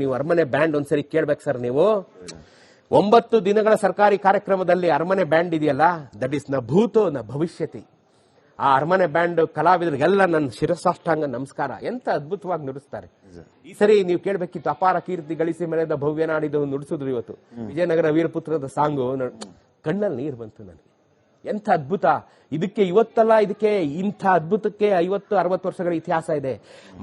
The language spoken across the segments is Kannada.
ನೀವು ಅರಮನೆ ಬ್ಯಾಂಡ್ ಒಂದ್ಸರಿ ಕೇಳ್ಬೇಕು ಸರ್ ನೀವು. ಒಂಬತ್ತು ದಿನಗಳ ಸರ್ಕಾರಿ ಕಾರ್ಯಕ್ರಮದಲ್ಲಿ ಅರಮನೆ ಬ್ಯಾಂಡ್ ಇದೆಯಲ್ಲ ದಟ್ ಇಸ್ನ ಭೂತೋ ನ ಭವಿಷ್ಯತಿ. ಆ ಅರಮನೆ ಬ್ಯಾಂಡ್ ಕಲಾವಿದರಿಗೆಲ್ಲ ನನ್ನ ಶಿರಸಾಷ್ಟಾಂಗ ನಮಸ್ಕಾರ. ಎಂತ ಅದ್ಭುತವಾಗಿ ನುಡಿಸ್ತಾರೆ. ಈ ಸರಿ ನೀವು ಕೇಳ್ಬೇಕಿತ್ತು, ಅಪಾರ ಕೀರ್ತಿ ಗಳಿಸಿ ಮೇಲೆ ಭವ್ಯ ನಾಡಿದ್ದು ನುಡಿಸಿದ್ರು ಇವತ್ತು. ವಿಜಯನಗರ ವೀರಪುತ್ರದ ಸಾಂಗು ಕಣ್ಣಲ್ಲಿ ನೀರು ಬಂತು ನನಗೆ. ಎಂಥ ಅದ್ಭುತ. ಇದಕ್ಕೆ ಇವತ್ತಲ್ಲ, ಇದಕ್ಕೆ ಇಂಥ ಅದ್ಭುತಕ್ಕೆ ಐವತ್ತು, ಅರವತ್ತು ವರ್ಷಗಳ ಇತಿಹಾಸ ಇದೆ.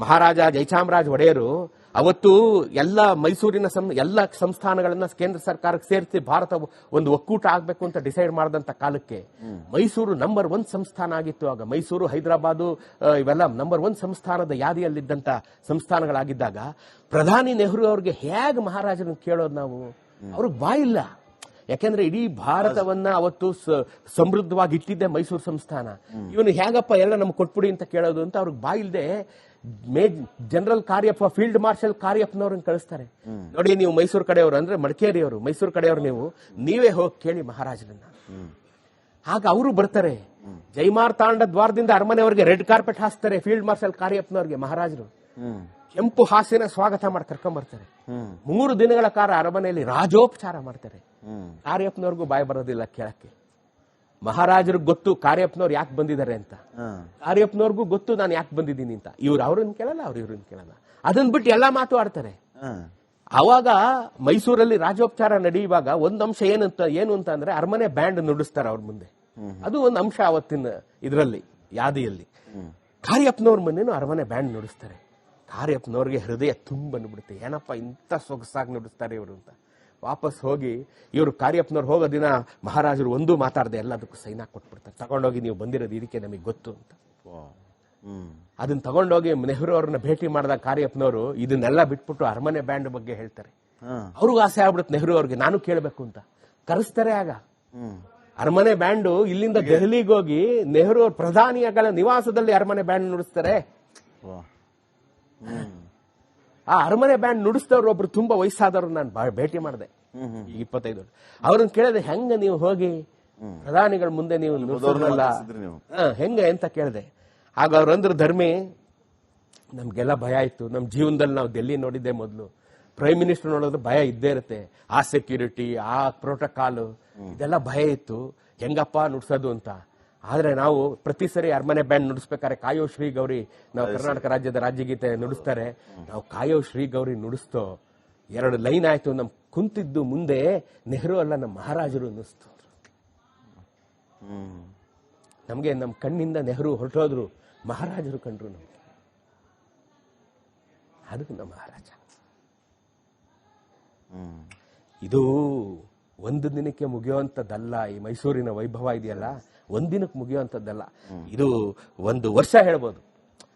ಮಹಾರಾಜ ಜೈಚಾಮರಾಜ ಒಡೆಯರು ಅವತ್ತು ಎಲ್ಲ ಮೈಸೂರಿನ ಸಂ- ಎಲ್ಲ ಸಂಸ್ಥಾನಗಳನ್ನ ಕೇಂದ್ರ ಸರ್ಕಾರಕ್ಕೆ ಸೇರಿಸಿ ಭಾರತ ಒಂದು ಒಕ್ಕೂಟ ಆಗಬೇಕು ಅಂತ ಡಿಸೈಡ್ ಮಾಡಿದಂತ ಕಾಲಕ್ಕೆ ಮೈಸೂರು ನಂಬರ್ ಒನ್ ಸಂಸ್ಥಾನ ಆಗಿತ್ತು. ಆಗ ಮೈಸೂರು ಹೈದರಾಬಾದ್ ಇವೆಲ್ಲ ನಂಬರ್ ಒನ್ ಸಂಸ್ಥಾನದ ಯಾದಿಯಲ್ಲಿದ್ದಂತ ಸಂಸ್ಥಾನಗಳಾಗಿದ್ದಾಗ ಪ್ರಧಾನಿ ನೆಹರು ಅವ್ರಿಗೆ ಹೇಗೆ ಮಹಾರಾಜನ ಕೇಳೋದು ನಾವು? ಅವ್ರಿಗೆ ಬಾಯಿಲ್ಲ. ಯಾಕೆಂದ್ರೆ ಇಡೀ ಭಾರತವನ್ನ ಅವತ್ತು ಸಮೃದ್ಧವಾಗಿ ಇಟ್ಟಿದ್ದೆ ಮೈಸೂರು ಸಂಸ್ಥಾನ. ಇವನು ಹೇಗಪ್ಪ ಎಲ್ಲ ನಮ್ಗೆ ಕೊಟ್ಬಿಡಿ ಅಂತ ಕೇಳೋದು ಅಂತ ಅವ್ರಿಗೆ ಬಾಯಿಲ್ದೆ ಮೇ ಜನರಲ್ ಕಾರ್ಯಪ್ಪ ಫೀಲ್ಡ್ ಮಾರ್ಷಲ್ ಕಾರ್ಯಪ್ಪನವ್ರನ್ನ ಕಳಿಸ್ತಾರೆ. ನೋಡಿ ನೀವು ಮೈಸೂರು ಕಡೆಯವರು ಅಂದ್ರೆ ಮಡಿಕೇರಿಯವರು. ಮೈಸೂರು ಕಡೆಯವರು ನೀವು ನೀವೇ ಹೋಗಿ ಕೇಳಿ ಮಹಾರಾಜರನ್ನ ಆಗ ಅವರು ಬರ್ತಾರೆ. ಜೈಮಾರ್ತಾಂಡ ದ್ವಾರದಿಂದ ಅರಮನೆಯವರಿಗೆ ರೆಡ್ ಕಾರ್ಪೆಟ್ ಹಾಸ್ತಾರೆ ಫೀಲ್ಡ್ ಮಾರ್ಷಲ್ ಕಾರ್ಯಪ್ಪನವ್ರಿಗೆ ಮಹಾರಾಜರು. ಕೆಂಪು ಹಾಸಿನ ಸ್ವಾಗತ ಮಾಡಿ ಕರ್ಕೊಂಡ್ ಬರ್ತಾರೆ. ಮೂರು ದಿನಗಳ ಕಾಲ ಅರಮನೆಯಲ್ಲಿ ರಾಜೋಪಚಾರ ಮಾಡ್ತಾರೆ. ಕಾರ್ಯಪ್ಪನವ್ರಿಗೂ ಬಾಯಿ ಬರೋದಿಲ್ಲ ಕೇಳಕ್ಕೆ. ಮಹಾರಾಜರಿಗೆ ಗೊತ್ತು ಕಾರ್ಯಪ್ಪನವ್ರು ಯಾಕೆ ಬಂದಿದ್ದಾರೆ ಅಂತ. ಕಾರ್ಯಪ್ಪನವ್ರಿಗೂ ಗೊತ್ತು ನಾನು ಯಾಕೆ ಬಂದಿದ್ದೀನಿ ಅಂತ. ಇವ್ರು ಅವ್ರನ್ನ ಕೇಳಲ್ಲ ಅವ್ರು ಇವ್ರನ್ನ ಕೇಳಲ್ಲ. ಅದನ್ನ ಬಿಟ್ಟು ಎಲ್ಲಾ ಮಾತು ಆಡ್ತಾರೆ. ಅವಾಗ ಮೈಸೂರಲ್ಲಿ ರಾಜೋಪಚಾರ ನಡೆಯುವಾಗ ಒಂದ್ ಅಂಶ ಏನಂತ ಏನು ಅಂತ ಅಂದ್ರೆ ಅರಮನೆ ಬ್ಯಾಂಡ್ ನುಡಿಸ್ತಾರೆ ಅವ್ರ ಮುಂದೆ. ಅದು ಒಂದು ಅಂಶ ಅವತ್ತಿನ ಇದರಲ್ಲಿ ಯಾದಿಯಲ್ಲಿ. ಕಾರ್ಯಪ್ಪನವ್ರ ಮುಂದೆನೂ ಅರಮನೆ ಬ್ಯಾಂಡ್ ನುಡಿಸ್ತಾರೆ. ಕಾರ್ಯಪ್ಪನವ್ರಿಗೆ ಹೃದಯ ತುಂಬ ಬಂದ್ಬಿಡುತ್ತೆ. ಏನಪ್ಪ ಇಂಥ ಸೊಗಸಾಗಿ ನುಡಿಸ್ತಾರೆ ಇವರು ಅಂತ. ವಾಪಸ್ ಹೋಗಿ ಇವರು ಕಾರ್ಯಪ್ಪನವ್ರು ಹೋಗೋ ದಿನ ಮಹಾರಾಜರು ಒಂದೂ ಮಾತಾಡದೆ ಎಲ್ಲದಕ್ಕೂ ಸೈನ್ ಕೊಟ್ಬಿಡ್ತಾರೆ. ತಗೊಂಡೋಗಿ ನೀವು ಬಂದಿರೋದು ಇದಕ್ಕೆ ನಮಗೆ ಗೊತ್ತು ಅಂತ. ಅದನ್ನ ತಗೊಂಡೋಗಿ ನೆಹರು ಅವ್ರನ್ನ ಭೇಟಿ ಮಾಡಿದ ಕಾರ್ಯಪ್ಪನವರು ಇದನ್ನೆಲ್ಲ ಬಿಟ್ಬಿಟ್ಟು ಅರಮನೆ ಬ್ಯಾಂಡ್ ಬಗ್ಗೆ ಹೇಳ್ತಾರೆ. ಅವ್ರಿಗೂ ಆಸೆ ಆಗ್ಬಿಡುತ್ತೆ ನೆಹರು ಅವ್ರಿಗೆ ನಾನು ಕೇಳಬೇಕು ಅಂತ. ಕರೆಸ್ತಾರೆ ಆಗ. ಅರಮನೆ ಬ್ಯಾಂಡ್ ಇಲ್ಲಿಂದ ದೆಹಲಿಗೆ ಹೋಗಿ ನೆಹರು ಅವ್ರ ಪ್ರಧಾನಿಯಗಳ ನಿವಾಸದಲ್ಲಿ ಅರಮನೆ ಬ್ಯಾಂಡ್ ನುಡಿಸ್ತಾರೆ. ಆ ಅರಮನೆ ಬ್ಯಾಂಡ್ ನುಡಿಸಿದವ್ರು ಒಬ್ರು ತುಂಬಾ ವಯಸ್ಸಾದವ್ರು ನಾನು ಭೇಟಿ ಮಾಡಿದೆ. ಇಪ್ಪತ್ತೈದು ವರ್ಷ. ಅವ್ರನ್ನ ಕೇಳಿದೆ ಹೆಂಗ ನೀವು ಹೋಗಿ? ಪ್ರಧಾನಿಗಳ ಮುಂದೆ ನೀವು ನುಡಿಸೋರಲ್ಲ ಹೆಂಗೆ? ಅಂತ ಕೇಳಿದೆ. ಆಗ ಅವ್ರಂದ್ರ ಧರ್ಮಿ ನಮ್ಗೆಲ್ಲ ಭಯ ಇತ್ತು. ನಮ್ಮ ಜೀವನದಲ್ಲಿ ನಾವು ಡೆಲ್ಲಿ ನೋಡಿದ್ದೆ ಮೊದಲು. ಪ್ರೈಮ್ ಮಿನಿಸ್ಟರ್ ನೋಡೋದು ಭಯ ಇದ್ದೇ ಇರುತ್ತೆ. ಆ ಸೆಕ್ಯೂರಿಟಿ ಆ ಪ್ರೋಟೋಕಾಲ್ ಇದೆಲ್ಲ ಭಯ ಇತ್ತು. ಹೆಂಗಪ್ಪ ನುಡ್ಸೋದು ಅಂತ. ಆದ್ರೆ ನಾವು ಪ್ರತಿ ಸರಿ ಅರಮನೆ ಬ್ಯಾಂಡ್ ನುಡಿಸ್ಬೇಕಾದ್ರೆ ಕಾಯೋ ಶ್ರೀ ಗೌರಿ ನಾವು ಕರ್ನಾಟಕ ರಾಜ್ಯದ ರಾಜ್ಯಗೀತೆ ನುಡಿಸ್ತಾರೆ. ನಾವು ಕಾಯೋ ಶ್ರೀ ಗೌರಿ ನುಡಿಸ್ತೋ. ಎರಡು ಲೈನ್ ಆಯ್ತು. ನಮ್ ಕುಂತಿದ್ದು ಮುಂದೆ ನೆಹರು ಅಲ್ಲ ನಮ್ಮ ಮಹಾರಾಜರು ನುಡಿಸ್ತು ನಮಗೆ ನಮ್ಮ ಕಣ್ಣಿಂದ ನೆಹರು ಹೊರಟೋದ್ರು. ಮಹಾರಾಜರು ಕಂಡ್ರು ನಮ್ಗೆ. ಅದು ನಮ್ಮ ಮಹಾರಾಜ. ಇದು ಒಂದು ದಿನಕ್ಕೆ ಮುಗಿಯುವಂಥದ್ದಲ್ಲ. ಈ ಮೈಸೂರಿನ ವೈಭವ ಇದೆಯಲ್ಲ? ಒಂದಿನಕ್ಕೆ ಮುಗಿಯುವಂಥದ್ದಲ್ಲ. ಇದು ಒಂದು ವರ್ಷ ಹೇಳ್ಬೋದು.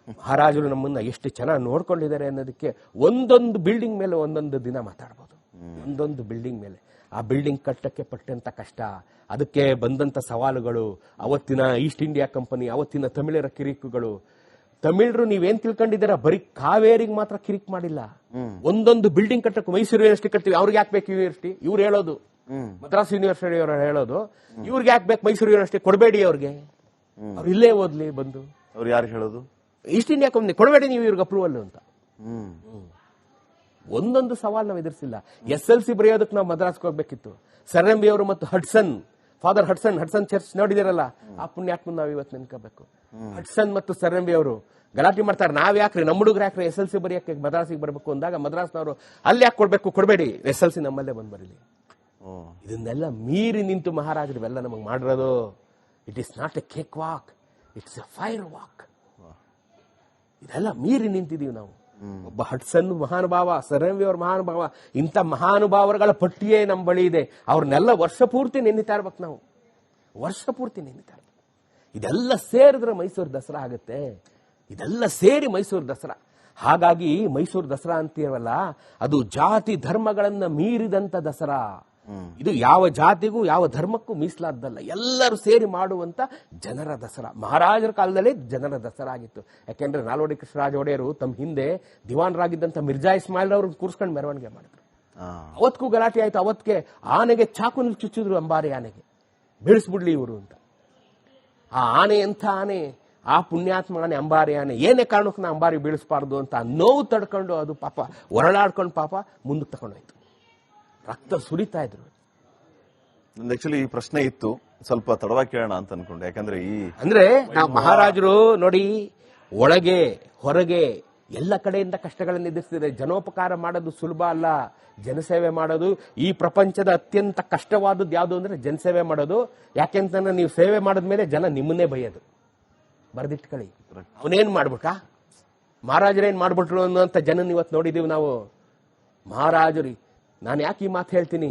ಮಹಾರಾಜರು ನಮ್ಮನ್ನ ಎಷ್ಟು ಚೆನ್ನಾಗಿ ನೋಡ್ಕೊಂಡಿದ್ದಾರೆ ಅನ್ನೋದಕ್ಕೆ ಒಂದೊಂದು ಬಿಲ್ಡಿಂಗ್ ಮೇಲೆ ಒಂದೊಂದು ದಿನ ಮಾತಾಡ್ಬೋದು. ಒಂದೊಂದು ಬಿಲ್ಡಿಂಗ್ ಮೇಲೆ. ಆ ಬಿಲ್ಡಿಂಗ್ ಕಟ್ಟಕ್ಕೆ ಪಟ್ಟಂತ ಕಷ್ಟ. ಅದಕ್ಕೆ ಬಂದಂತ ಸವಾಲುಗಳು ಅವತ್ತಿನ ಈಸ್ಟ್ ಇಂಡಿಯಾ ಕಂಪನಿ ಅವತ್ತಿನ ತಮಿಳರ ಕಿರಿಕುಗಳು. ತಮಿಳರು ನೀವೇನ್ ತಿಳ್ಕೊಂಡಿದ್ದೀರಾ? ಬರೀ ಕಾವೇರಿಗೆ ಮಾತ್ರ ಕಿರಿಕ್ ಮಾಡಿಲ್ಲ. ಒಂದೊಂದು ಬಿಲ್ಡಿಂಗ್ ಕಟ್ಟಕ್ಕೆ ಮೈಸೂರು ಯೂನಿವರ್ಸಿಟಿ ಕಟ್ತೀವಿ. ಅವ್ರಿಗೆ ಯಾಕೆ ಬೇಕು ಯೂನಿವರ್ಸಿಟಿ ಇವ್ರು ಹೇಳೋದು. ಮದ್ರಾಸ್ ಯೂನಿವರ್ಸಿಟಿ ಅವರು ಹೇಳೋದು ಇವ್ರಿಗೆ ಯಾಕೆ ಬೇಕು? ಮೈಸೂರು ಯೂನಿವರ್ಸಿಟಿ ಕೊಡಬೇಡಿ ಅವ್ರಿಗೆ. ಅವ್ರು ಇಲ್ಲೇ ಓದ್ಲಿ ಬಂದು. ಅವ್ರು ಯಾರು ಹೇಳೋದು? ಈಸ್ಟ್ ಇಂಡಿಯಾ ಕಂಪ್ನಿ ಕೊಡಬೇಡಿ ನೀವು ಇವ್ರಿಗೆ ಅಪ್ರೂವಲ್ ಅಂತ. ಒಂದೊಂದು ಸವಾಲ್ ನಾವು ಎದುರಿಸಿಲ್ಲ. ಎಸ್ ಎಲ್ ಸಿ ಬರೆಯೋದಕ್ಕೆ ನಾವು ಮದ್ರಾಸ್ಗೆ ಹೋಗ್ಬೇಕಿತ್ತು. ಸರ್ ಎಂ ಬಿ ಅವರು ಮತ್ತು Hudson father Hudson Hudson church ನೋಡಿದಿರಲ್ಲ? ಆ ಪುಣ್ಯಾತ್ಮ ನಾವು ಇವತ್ತು ನೆನ್ಕೋಬೇಕು. ಹಡ್ಸನ್ ಮತ್ತು ಸರ್ ಎಂ ಅವರು ಗಲಾಟೆ ಮಾಡ್ತಾರೆ. ನಾವ್ ಯಾಕ್ರಿ? ನಮ್ಮ ಹುಡುಗರು ಯಾಕ್ರಿ ಎಸ್ ಎಲ್ ಸಿ ಬರೆಯಕ್ಕೆ ಮದ್ರಾಸಿಗೆ ಬರಬೇಕು ಅಂದಾಗ ಮದ್ರಾಸ್ನವರು ಅಲ್ಲಿ ಯಾಕೆ ಕೊಡ್ಬೇಕು? ಕೊಡಬೇಡಿ. ಎಸ್ ಎಲ್ ಸಿ ನಮ್ಮಲ್ಲೇ ಬಂದ್ ಬರೀಲಿ ಇದನ್ನೆಲ್ಲ ಮೀರಿ ನಿಂತು ಮಹಾರಾಜರು ಇವೆಲ್ಲ ನಮಗೆ ಮಾಡಿರೋದು. It is not a cakewalk it's a fire walk ಇದೆಲ್ಲ ಮೀರಿ ನಿಂತಿದೀವಿ ನಾವು. ಒಬ್ಬ ಹಟ್ಸನ್ ಮಹಾನುಭಾವ ಅವ್ರ ಮಹಾನುಭಾವ ಇಂಥ ಮಹಾನುಭಾವರುಗಳ ಪಟ್ಟಿಯೇ ನಮ್ಮ ಬಳಿ ಇದೆ. ಅವ್ರನ್ನೆಲ್ಲ ವರ್ಷ ಪೂರ್ತಿ ನೆನ್ನಿತಾ ಇರ್ಬೇಕು ನಾವು. ವರ್ಷ ಪೂರ್ತಿ ನೆನ್ನಿತಾ ಇರ್ಬೇಕು. ಇದೆಲ್ಲ ಸೇರಿದ್ರೆ ಮೈಸೂರು ದಸರಾ ಆಗುತ್ತೆ. ಇದೆಲ್ಲ ಸೇರಿ ಮೈಸೂರು ದಸರಾ. ಹಾಗಾಗಿ ಮೈಸೂರು ದಸರಾ ಅಂತೀವಲ್ಲ ಅದು ಜಾತಿ ಧರ್ಮಗಳನ್ನ ಮೀರಿದಂತ ದಸರಾ. ಇದು ಯಾವ ಜಾತಿಗೂ ಯಾವ ಧರ್ಮಕ್ಕೂ ಮೀಸಲಾದ್ದಲ್ಲ ಎಲ್ಲರೂ ಸೇರಿ ಮಾಡುವಂತ ಜನರ ದಸರಾ. ಮಹಾರಾಜರ ಕಾಲದಲ್ಲೇ ಜನರ ದಸರಾ ಆಗಿತ್ತು. ಯಾಕೆಂದ್ರೆ ನಾಲ್ವಡಿ ಕೃಷ್ಣರಾಜ ಒಡೆಯರು ತಮ್ಮ ಹಿಂದೆ ದಿವಾನರಾಗಿದ್ದಂತ ಮಿರ್ಜಾ ಇಸ್ಮಾಯಿಲ್ ಅವರು ಕೂರ್ಸ್ಕೊಂಡು ಮೆರವಣಿಗೆ ಮಾಡಿದ್ರು. ಅವತ್ಗೂ ಗಲಾಟೆ ಆಯ್ತು. ಅವತ್ಗೆ ಆನೆಗೆ ಚಾಕುನಲ್ಲಿ ಚುಚ್ಚಿದ್ರು ಅಂಬಾರಿ ಆನೆಗೆ. ಬೀಳಿಸ್ಬಿಡ್ಲಿ ಇವರು ಅಂತ. ಆ ಆನೆ ಎಂಥ ಆನೆ? ಆ ಪುಣ್ಯಾತ್ಮನೆ ಅಂಬಾರಿ ಆನೆ. ಏನೇ ಕಾರಣಕ್ಕೂ ನಾ ಅಂಬಾರಿ ಬೀಳಿಸಬಾರ್ದು ಅಂತ ನೋವು ತಡ್ಕೊಂಡು ಅದು ಪಾಪ ಹೊರಳಾಡ್ಕೊಂಡು ಪಾಪ ಮುಂದಕ್ಕೆ ತಗೊಂಡೋಯ್ತು. ರಕ್ತ ಸುರಿತಾ ಇದ್ರು. ನಂದು ಆಕ್ಚುಲಿ ಈ ಪ್ರಶ್ನೆ ಇತ್ತು. ಸ್ವಲ್ಪ ತಡವಾಗಿ ಕೇಳೋಣ ಅಂತ ಅನ್ಕೊಂಡೆ. ಯಾಕಂದ್ರೆ ಈ ಅಂದ್ರೆ ನಾವು ಮಹಾರಾಜರು ನೋಡಿ ಒಳಗೆ ಹೊರಗೆ ಎಲ್ಲ ಕಡೆಯಿಂದ ಕಷ್ಟಗಳನ್ನು ಎದುರಿಸ್ತಿದ್ದಾರೆ. ಜನೋಪಕಾರ ಮಾಡೋದು ಸುಲಭ ಅಲ್ಲ. ಜನಸೇವೆ ಮಾಡೋದು ಈ ಪ್ರಪಂಚದ ಅತ್ಯಂತ ಕಷ್ಟವಾದದ್ದು ಯಾವುದು ಅಂದ್ರೆ ಜನಸೇವೆ ಮಾಡೋದು. ಯಾಕೆಂತಂದ್ರೆ ನೀವು ಸೇವೆ ಮಾಡಿದ್ಮೇಲೆ ಜನ ನಿಮ್ಮನ್ನೇ ಬೈಯೋದು. ಬರೆದಿಟ್ಕೊಳ್ಳಿ. ಅವನೇನ್ ಮಾಡ್ಬೇಕಾ ಮಹಾರಾಜರೇನ್ ಮಾಡ್ಬಿಟ್ರು ಅಂತ ಜನನ್ ಇವತ್ತು ನೋಡಿದೀವಿ ನಾವು. ಮಹಾರಾಜರು ನಾನು ಯಾಕೆ ಈ ಮಾತು ಹೇಳ್ತೀನಿ?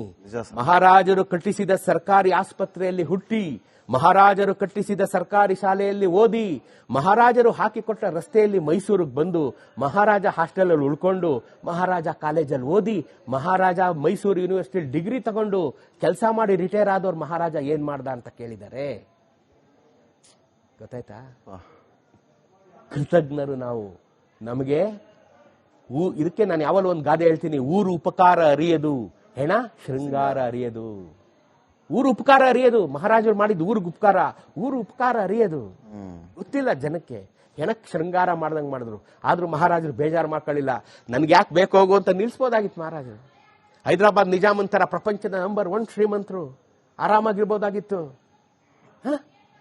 ಮಹಾರಾಜರು ಕಟ್ಟಿಸಿದ ಸರ್ಕಾರಿ ಆಸ್ಪತ್ರೆಯಲ್ಲಿ ಹುಟ್ಟಿ ಮಹಾರಾಜರು ಕಟ್ಟಿಸಿದ ಸರ್ಕಾರಿ ಶಾಲೆಯಲ್ಲಿ ಓದಿ ಮಹಾರಾಜರು ಹಾಕಿಕೊಟ್ಟ ರಸ್ತೆಯಲ್ಲಿ ಮೈಸೂರಿಗೆ ಬಂದು ಮಹಾರಾಜ ಹಾಸ್ಟೆಲ್ ಅಲ್ಲಿ ಉಳ್ಕೊಂಡು ಮಹಾರಾಜ ಕಾಲೇಜಲ್ಲಿ ಓದಿ ಮಹಾರಾಜ ಮೈಸೂರು ಯೂನಿವರ್ಸಿಟಿ ಡಿಗ್ರಿ ತಗೊಂಡು ಕೆಲಸ ಮಾಡಿ ರಿಟೈರ್ ಆದವ್ರು ಮಹಾರಾಜ ಏನ್ ಮಾಡ್ದ ಅಂತ ಕೇಳಿದ್ದಾರೆ ಗೊತ್ತಾಯ್ತಾ. ಕೃತಜ್ಞರು ನಾವು. ನಮಗೆ ಊ ಇದಕ್ಕೆ ನಾನು ಯಾವಲ್ಲ ಒಂದು ಗಾದೆ ಹೇಳ್ತೀನಿ. ಊರು ಉಪಕಾರ ಅರಿಯದು. ಹೆಣ ಶೃಂಗಾರ ಅರಿಯದು. ಊರು ಉಪಕಾರ ಅರಿಯದು. ಮಹಾರಾಜರು ಮಾಡಿದ ಊರಿಗೆ ಉಪಕಾರ. ಊರು ಉಪಕಾರ ಅರಿಯದು. ಗೊತ್ತಿಲ್ಲ ಜನಕ್ಕೆ. ಹೆಣಕ್ ಶೃಂಗಾರ ಮಾಡ್ದಂಗೆ ಮಾಡಿದ್ರು. ಆದ್ರೂ ಮಹಾರಾಜರು ಬೇಜಾರು ಮಾಡ್ಕೊಳ್ಳಿಲ್ಲ. ನನ್ಗೆ ಯಾಕೆ ಬೇಕು ಹೋಗು ಅಂತ ನಿಲ್ಸ್ಬೋದಾಗಿತ್ತು ಮಹಾರಾಜರು. ಹೈದರಾಬಾದ್ ನಿಜಾಮನ್ ತರ ಪ್ರಪಂಚದ ನಂಬರ್ ಒನ್ ಶ್ರೀಮಂತರು. ಆರಾಮಾಗಿರ್ಬೋದಾಗಿತ್ತು.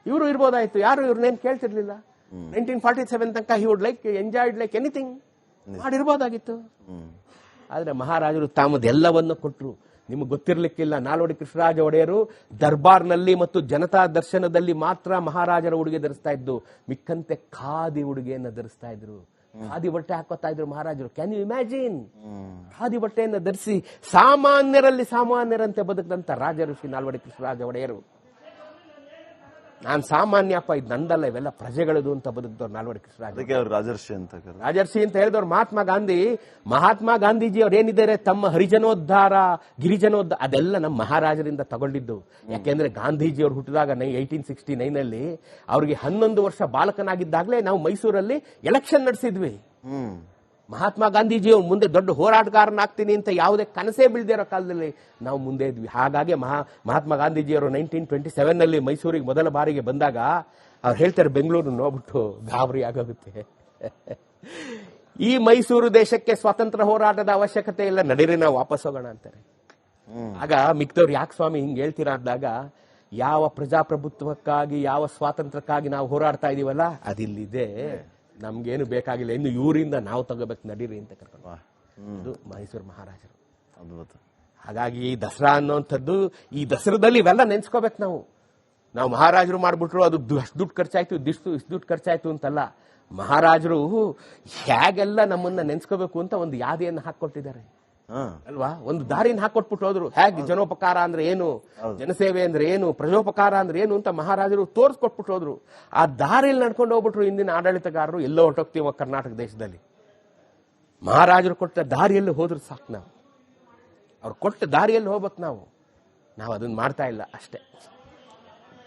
ಇವರು ಇರ್ಬೋದಾಯ್ತು. ಯಾರು ಇವ್ರನ್ನೇನು ಕೇಳ್ತಿರ್ಲಿಲ್ಲ? ನೈನ್ಟೀನ್ ಫಾರ್ಟಿ ಸೆವೆನ್ ತನಕ he would like enjoyed like anything ಮಾಡಿರ್ಬೋದಾಗಿತ್ತು. ಆದರೆ ಮಹಾರಾಜರು ತಾಮದೆಲ್ಲವನ್ನು ಕೊಟ್ಟರು ನಿಮಗೆ ಗೊತ್ತಿರ್ಲಿಕ್ಕಿಲ್ಲ. ನಾಲ್ವಡಿ ಕೃಷ್ಣರಾಜ ಒಡೆಯರು ದರ್ಬಾರ್ನಲ್ಲಿ ಮತ್ತು ಜನತಾ ದರ್ಶನದಲ್ಲಿ ಮಾತ್ರ ಮಹಾರಾಜರ ಉಡುಗೆ ಧರಿಸ್ತಾ ಇದ್ದು ಮಿಕ್ಕಂತೆ ಖಾದಿ ಉಡುಗೆಯನ್ನು ಧರಿಸ್ತಾ ಇದ್ರು. ಖಾದಿ ಬಟ್ಟೆ ಹಾಕೋತಾ ಇದ್ರು ಮಹಾರಾಜರು. ಕ್ಯಾನ್ ಯು ಇಮ್ಯಾಜಿನ್ ಖಾದಿ ಬಟ್ಟೆಯನ್ನು ಧರಿಸಿ ಸಾಮಾನ್ಯರಲ್ಲಿ ಸಾಮಾನ್ಯರಂತೆ ಬದುಕಿದಂತ ರಾಜ ಋಷಿ ನಾಲ್ವಡಿ ಕೃಷ್ಣರಾಜ ಒಡೆಯರು. ನಾನು ಸಾಮಾನ್ಯಪ್ಪ ಇದು ನಂದಲ್ಲ ಇವೆಲ್ಲ ಪ್ರಜೆಗಳದು ಅಂತ ಬದುಕಿದವ್ರು ನಾಲ್ವಡಿ ಕೃಷ್ಣ ರಾಜರ್ಷಿ ಅಂತ ರಾಜರ್ಷಿ ಅಂತ ಹೇಳಿದವ್ರು ಮಹಾತ್ಮ ಗಾಂಧಿ ಮಹಾತ್ಮ ಗಾಂಧೀಜಿ ಅವ್ರು ಏನಿದ್ದಾರೆ ತಮ್ಮ ಹರಿಜನೋದ್ಧಾರ ಗಿರಿಜನೋದ್ಧಾರ ಅದೆಲ್ಲ ನಮ್ಮ ಮಹಾರಾಜರಿಂದ ತಗೊಂಡಿದ್ದು. ಯಾಕೆಂದ್ರೆ ಗಾಂಧೀಜಿ ಅವ್ರು ಹುಟ್ಟಿದಾಗ ನೈ ಏಯ್ಟೀನ್ ಸಿಕ್ಸ್ಟಿ ನೈನ್ ಅಲ್ಲಿ ಅವ್ರಿಗೆ ಹನ್ನೊಂದು ವರ್ಷ ಬಾಲಕನಾಗಿದ್ದಾಗಲೇ ನಾವು ಮೈಸೂರಲ್ಲಿ ಎಲೆಕ್ಷನ್ ನಡೆಸಿದ್ವಿ. ಮಹಾತ್ಮ ಗಾಂಧೀಜಿ ಅವ್ರು ಮುಂದೆ ದೊಡ್ಡ ಹೋರಾಟಗಾರನಾಗ್ತೀನಿ ಅಂತ ಯಾವುದೇ ಕನಸೇ ಬೀಳ್ದಿರೋ ಕಾಲದಲ್ಲಿ ನಾವು ಮುಂದೆ ಇದ್ವಿ. ಹಾಗಾಗಿ ಮಹಾ ಮಹಾತ್ಮ ಗಾಂಧೀಜಿಯವರು ನೈನ್ಟೀನ್ ಟ್ವೆಂಟಿ ಸೆವೆನ್ನಲ್ಲಿ ಮೈಸೂರಿಗೆ ಮೊದಲ ಬಾರಿಗೆ ಬಂದಾಗ ಅವ್ರು ಹೇಳ್ತಾರೆ ಬೆಂಗಳೂರು ನೋಡ್ಬಿಟ್ಟು ಗಾಬರಿ ಆಗೋಗುತ್ತೆ. ಈ ಮೈಸೂರು ದೇಶಕ್ಕೆ ಸ್ವಾತಂತ್ರ್ಯ ಹೋರಾಟದ ಅವಶ್ಯಕತೆ ಇಲ್ಲ ನಡೀರಿ ನಾವು ವಾಪಸ್ ಹೋಗೋಣ ಅಂತಾರೆ. ಆಗ ಮಿಕ್ದವ್ರು ಯಾಕೆ ಸ್ವಾಮಿ ಹಿಂಗೆ ಹೇಳ್ತೀರಾ ಅಂದಾಗ ಯಾವ ಪ್ರಜಾಪ್ರಭುತ್ವಕ್ಕಾಗಿ ಯಾವ ಸ್ವಾತಂತ್ರ್ಯಕ್ಕಾಗಿ ನಾವು ಹೋರಾಡ್ತಾ ಇದೀವಲ್ಲ ಅದಿಲ್ಲಿದೆ. ನಮ್ಗೇನು ಬೇಕಾಗಿಲ್ಲ. ಇನ್ನು ಇವರಿಂದ ನಾವು ತಗೋಬೇಕು ನಡೀರಿ ಅಂತ ಕರ್ಕೊಂಡು ಇದು ಮೈಸೂರು ಮಹಾರಾಜರು. ಹಾಗಾಗಿ ಈ ದಸರಾ ಅನ್ನೋಂಥದ್ದು ಈ ದಸರಾದಲ್ಲಿ ಇವೆಲ್ಲ ನೆನ್ಸ್ಕೋಬೇಕು ನಾವು. ನಾವು ಮಹಾರಾಜರು ಮಾಡ್ಬಿಟ್ರು ಅದು ಅಷ್ಟು ದುಡ್ಡು ಖರ್ಚಾಯ್ತು ಇದಿಷ್ಟು ಇಷ್ಟು ದುಡ್ಡು ಖರ್ಚಾಯ್ತು ಅಂತಲ್ಲ. ಮಹಾರಾಜರು ಹೇಗೆಲ್ಲ ನಮ್ಮನ್ನ ನೆನ್ಸ್ಕೋಬೇಕು ಅಂತ ಒಂದು ಯಾದಿಯನ್ನು ಹಾಕೊಟ್ಟಿದ್ದಾರೆ ಹಾ ಅಲ್ವಾ? ಒಂದು ದಾರಿನ ಹಾಕೊಟ್ಬಿಟ್ಟು ಹೋದ್ರು. ಹೇಗೆ ಜನೋಪಕಾರ ಅಂದ್ರೆ ಏನು? ಜನಸೇವೆ ಅಂದ್ರೆ ಏನು? ಪ್ರಜೋಪಕಾರ ಅಂದ್ರೆ ಏನು ಅಂತ ಮಹಾರಾಜರು ತೋರಿಸ್ಕೊಟ್ಬಿಟ್ಟು ಹೋದ್ರು. ಆ ದಾರಿಯಲ್ಲಿ ನಡ್ಕೊಂಡು ಹೋಗ್ಬಿಟ್ರು ಇಂದಿನ ಆಡಳಿತಗಾರರು ಎಲ್ಲೋ ಹೊರಟೋಗ್ತೀವ ಕರ್ನಾಟಕ ದೇಶದಲ್ಲಿ. ಮಹಾರಾಜರು ಕೊಟ್ಟ ದಾರಿಯಲ್ಲಿ ಹೋದ್ರು ಸಾಕು ನಾವು. ಅವ್ರು ಕೊಟ್ಟ ದಾರಿಯಲ್ಲಿ ಹೋಗ್ಬೇಕು ನಾವು. ನಾವು ಅದನ್ನ ಮಾಡ್ತಾ ಇಲ್ಲ ಅಷ್ಟೇ.